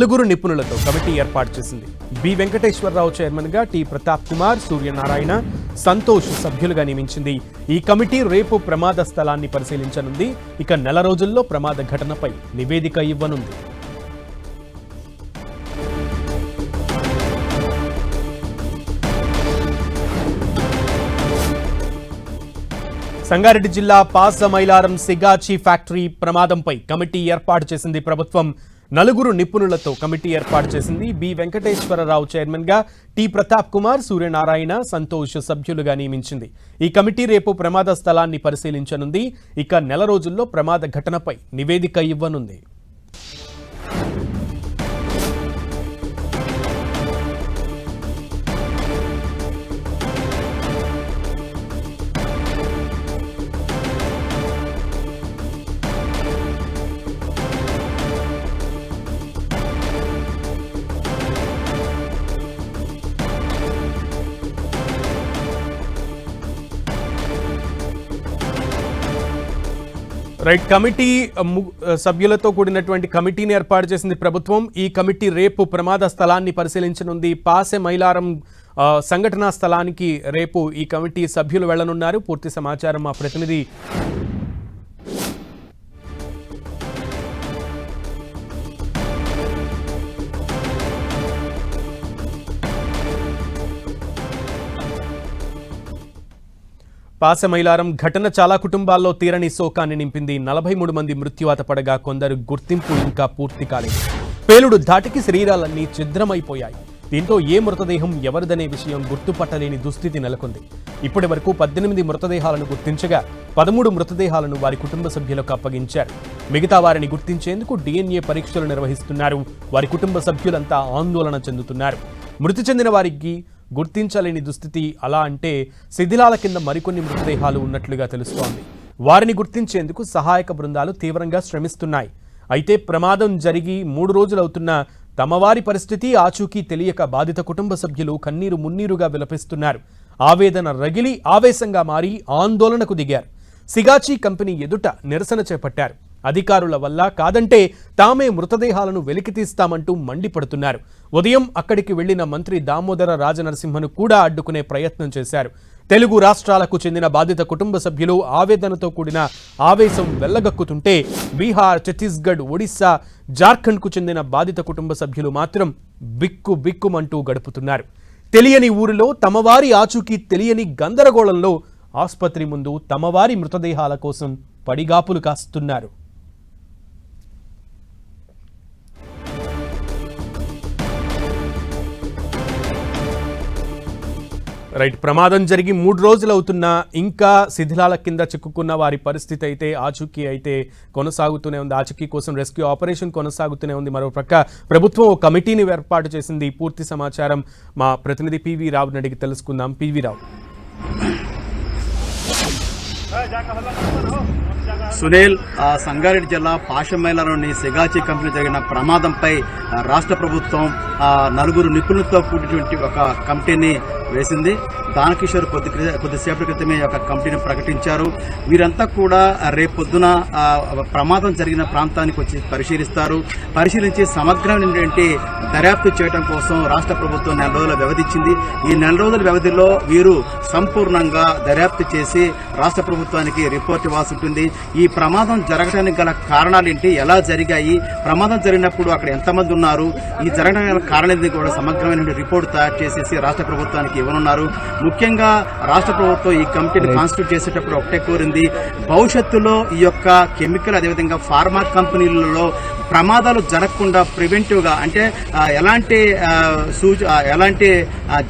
నలుగురు నిపుణులతో కమిటీ ఏర్పాటు చేసింది. బి వెంకటేశ్వరరావు చైర్మన్గా టి ప్రతాప్ కుమార్ సూర్యనారాయణ సంతోష్ సభ్యులుగా నియమించింది. ఈ కమిటీ రేపు ప్రమాద స్థలాన్ని పరిశీలించనుంది. ఇక నెల రోజుల్లో ప్రమాద ఘటనపై నివేదిక ఇవ్వనుంది. సంగారెడ్డి జిల్లా పాసమైలారం సిగాచి ఫ్యాక్టరీ ప్రమాదంపై కమిటీ ఏర్పాటు చేసింది ప్రభుత్వం. నలుగురు నిపుణులతో కమిటీ ఏర్పాటు చేసింది. బి. వెంకటేశ్వరరావు చైర్మన్గా టి. ప్రతాప్ కుమార్ సూర్యనారాయణ సంతోష్ సభ్యులుగా నియమించింది. ఈ కమిటీ రేపు ప్రమాద స్థలాన్ని పరిశీలించనుంది. ఇక నెల రోజుల్లో ప్రమాద ఘటనపై నివేదిక ఇవ్వనుంది. రైట్ కమిటీ ము- సభ్యులతో కూడినటువంటి కమిటీని ఏర్పాటు చేసింది ప్రభుత్వం. ఈ కమిటీ రేపు ప్రమాద స్థలాన్ని పరిశీలించనుంది. పాసె మైలారం సంఘటనా స్థలానికి రేపు ఈ కమిటీ సభ్యులు వెళ్ళనున్నారు పూర్తి సమాచారం మా ప్రతినిధి పాసమైలారం ఘటన చాలా కుటుంబాల్లో తీరని శోకాన్ని నింపింది. నలభై మూడు మంది మృత్యువాత పడగా కొందరు గుర్తింపు ఇంకా పూర్తి కాలేదు. పేలుడు ధాటికి శరీరాలన్నీ ఛిద్రమైపోయాయి. దీంతో ఏ మృతదేహం ఎవరిదనే విషయం గుర్తుపట్టలేని దుస్థితి నెలకొంది. ఇప్పటి వరకు పద్దెనిమిది మృతదేహాలను గుర్తించగా పదమూడు మృతదేహాలను వారి కుటుంబ సభ్యులకు అప్పగించారు. మిగతా వారిని గుర్తించేందుకు డిఎన్ఏ పరీక్షలు నిర్వహిస్తున్నారు. వారి కుటుంబ సభ్యులంతా ఆందోళన చెందుతున్నారు. మృతి చెందిన వారికి గుర్తించలేని దుస్థితి అలా అంటే శిథిలాల కింద మరికొన్ని మృతదేహాలు ఉన్నట్లుగా తెలుస్తోంది. వారిని గుర్తించేందుకు సహాయక బృందాలు తీవ్రంగా శ్రమిస్తున్నాయి. అయితే ప్రమాదం జరిగి మూడు రోజులవుతున్న తమవారి పరిస్థితి ఆచూకీ తెలియక బాధిత కుటుంబ సభ్యులు కన్నీరు మున్నీరుగా విలపిస్తున్నారు. ఆవేదన రగిలి ఆవేశంగా మారి ఆందోళనకు దిగారు. సిగాచి కంపెనీ ఎదుట నిరసన చేపట్టారు. అధికారుల వల్ల కాదంటే తామే మృతదేహాలను వెలికితీస్తామంటూ మండిపడుతున్నారు. ఉదయం అక్కడికి వెళ్ళిన మంత్రి దామోదర రాజనరసింహను కూడా అడ్డుకునే ప్రయత్నం చేశారు. తెలుగు రాష్ట్రాలకు చెందిన బాధిత కుటుంబ సభ్యులు ఆవేదనతో కూడిన ఆవేశం వెల్లగక్కుతుంటే బీహార్ ఛత్తీస్గఢ్ ఒడిశా జార్ఖండ్కు చెందిన బాధిత కుటుంబ సభ్యులు మాత్రం బిక్కు బిక్కుమంటూ గడుపుతున్నారు. తెలియని ఊరిలో తమవారి ఆచూకీ తెలియని గందరగోళంలో ఆసుపత్రి ముందు తమవారి మృతదేహాల కోసం పడిగాపులు కాస్తున్నారు. రైట్ ప్రమాదం జరిగి మూడు రోజులు అవుతున్నా ఇంకా శిథిలాల కింద చిక్కుకున్న వారి పరిస్థితి అయితే ఆచూకీ అయితే కొనసాగుతూనే ఉంది. ఆచూకీ కోసం రెస్క్యూ ఆపరేషన్ కొనసాగుతూనే ఉంది. మరోపక్క ప్రభుత్వం ఓ కమిటీని ఏర్పాటు చేసింది. పూర్తి సమాచారం మా ప్రతినిధి పివి రావుని అడిగి తెలుసుకుందాం. పివి రావు. సునీల్ సంగారెడ్డి జిల్లా పాషమేలలోని సిగాచి కంపెనీ జరిగిన ప్రమాదంపై రాష్ట్ర ప్రభుత్వం నలుగురు నిపుణులతో కూడినటువంటి ఒక కమిటీని వేసింది. దానకిషోర్ కొద్ది కొద్దిసేపటి క్రితమే ఒక కమిటీని ప్రకటించారు. వీరంతా కూడా రేపొద్దున ప్రమాదం జరిగిన ప్రాంతానికి వచ్చి పరిశీలిస్తారు. పరిశీలించి సమగ్రమైనటువంటి దర్యాప్తు చేయడం కోసం రాష్ట్ర ప్రభుత్వం నెల రోజుల వ్యవధి ఈ నెల రోజుల వ్యవధిలో వీరు సంపూర్ణంగా దర్యాప్తు చేసి రాష్ట్ర ప్రభుత్వానికి రిపోర్ట్ ఇవ్వాల్సి ఉంటుంది. ఈ ప్రమాదం జరగడానికి గల కారణాలేంటి ఎలా జరిగాయి? ప్రమాదం జరిగినప్పుడు అక్కడ ఎంతమంది ఉన్నారు? ఈ జరగడానికి గల కారణాలు కూడా సమగ్రమైన రిపోర్ట్ తయారు చేసేసి రాష్ట్ర ప్రభుత్వానికి ఇవ్వనున్నారు. ముఖ్యంగా రాష్ట్ర ప్రభుత్వం ఈ కమిటీని కాన్స్టిట్యూట్ చేసేటప్పుడు ఒకటే కోరింది. భవిష్యత్తులో ఈ యొక్క కెమికల్ అదేవిధంగా ఫార్మా కంపెనీలలో ప్రమాదాలు జరగకుండా ప్రివెంటివ్గా అంటే ఎలాంటి సూచ ఎలాంటి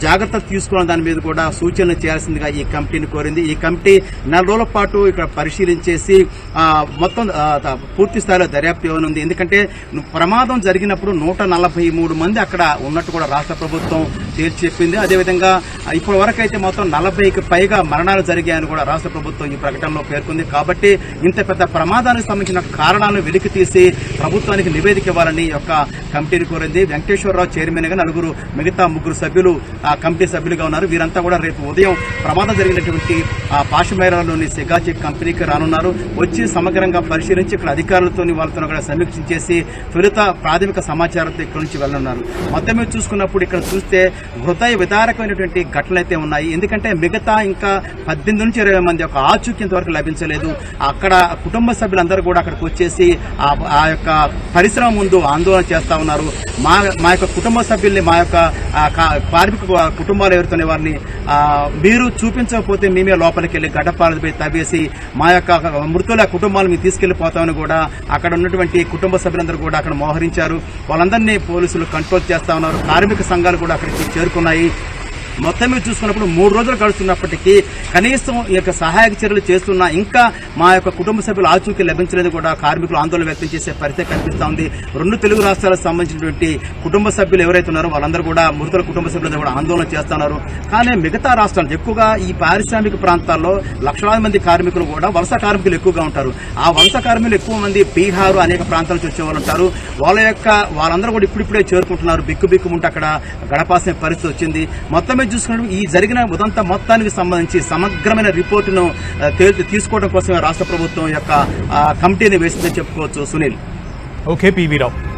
జాగ్రత్తలు తీసుకోవడం దాని మీద కూడా సూచనలు చేయాల్సిందిగా ఈ కమిటీని కోరింది. ఈ కమిటీ నెల రోజుల పాటు ఇక్కడ పరిశీలించేసి మొత్తం పూర్తి స్థాయిలో దర్యాప్తు ఇవ్వనుంది. ఎందుకంటే ప్రమాదం జరిగినప్పుడు నూట నలభై మూడు మంది అక్కడ ఉన్నట్టు కూడా రాష్ట్ర ప్రభుత్వం తేల్చి చెప్పింది. అదేవిధంగా ఇప్పటి వరకు అయితే మొత్తం నలభైకి పైగా మరణాలు జరిగాయని కూడా రాష్ట్ర ప్రభుత్వం ఈ ప్రకటనలో పేర్కొంది. కాబట్టి ఇంత పెద్ద ప్రమాదానికి సంబంధించిన కారణాలను వెలికి తీసి ప్రభుత్వానికి నివేదిక ఇవ్వాలని యొక్క కమిటీని కోరింది. వెంకటేశ్వరరావు చైర్మన్గా నలుగురు మిగతా ముగ్గురు సభ్యులు ఆ కమిటీ సభ్యులుగా ఉన్నారు. వీరంతా కూడా రేపు ఉదయం ప్రమాదం జరిగినటువంటి ఆ పాషమేరాలోని సెగాచి కంపెనీకి రానున్నారు. వచ్చి సమగ్రంగా పరిశీలించి ఇక్కడ అధికారులతో వాళ్ళతో కూడా సమీక్షించేసి తొలుత ప్రాథమిక సమాచారంతో ఇక్కడ నుంచి వెళ్ళనున్నారు. మొత్తం మీద చూసుకున్నప్పుడు ఇక్కడ చూస్తే హృదయ విదారకమైనటువంటి ఘటనలు అయితే ఉన్నాయి. ఎందుకంటే మిగతా ఇంకా పద్దెనిమిది నుంచి ఇరవై మంది యొక్క ఆచూక్యంత వరకు లభించలేదు. అక్కడ కుటుంబ సభ్యులందరూ కూడా అక్కడికి వచ్చేసి ఆ- ఆ యొక్క పరిశ్రమ ముందు ఆందోళన చేస్తా ఉన్నారు. మా మా యొక్క కుటుంబ సభ్యుల్ని మా యొక్క కార్మిక కుటుంబాలు ఎవరుతున్న వారిని మీరు చూపించకపోతే మేమే లోపలికి వెళ్ళి గడ్డపాలపై తవ్వేసి మా యొక్క మృతుల కుటుంబాలు మేము తీసుకెళ్ళిపోతామని కూడా అక్కడ ఉన్నటువంటి కుటుంబ సభ్యులందరూ కూడా అక్కడ మోహరించారు. వాళ్ళందరినీ పోలీసులు కంట్రోల్ చేస్తా ఉన్నారు. కార్మిక సంఘాలు కూడా అక్కడికి చేరుకున్నాయి మొత్తం మీద చూసుకున్నప్పుడు మూడు రోజులు గడుస్తున్నప్పటికీ కనీసం ఈ యొక్క సహాయక చర్యలు చేస్తున్నా ఇంకా మా యొక్క కుటుంబ సభ్యులు ఆచూకీ లభించలేదు కూడా కార్మికులు ఆందోళన వ్యక్తం చేసే పరిస్థితి కనిపిస్తా ఉంది. రెండు తెలుగు రాష్ట్రాలకు సంబంధించినటువంటి కుటుంబ సభ్యులు ఎవరైతే ఉన్నారో వాళ్ళందరూ కూడా మృతుల కుటుంబ సభ్యులందరూ కూడా ఆందోళన చేస్తున్నారు. కానీ మిగతా రాష్ట్రాలు ఎక్కువగా ఈ పారిశ్రామిక ప్రాంతాల్లో లక్షలాది మంది కార్మికులు కూడా వలస కార్మికులు ఎక్కువగా ఉంటారు. ఆ వలస కార్మికులు ఎక్కువ మంది బీహార్ అనేక ప్రాంతాల నుంచి వచ్చే వాళ్ళు ఉంటారు. వాళ్ళ యొక్క వాళ్ళందరూ కూడా ఇప్పుడిప్పుడే చేరుకుంటున్నారు. బిక్కు బిక్కుముంటే అక్కడ గడపాల్సిన పరిస్థితి వచ్చింది. మొత్తం మీద చూసుకున్నప్పుడు ఈ జరిగిన ఉదంతా మొత్తానికి సంబంధించి సమగ్రమైన రిపోర్టును తీసుకోవడం కోసమే రాష్ట్ర ప్రభుత్వం యొక్క కమిటీని వేసిందని చెప్పుకోవచ్చు. Sunil. Okay P V Rao.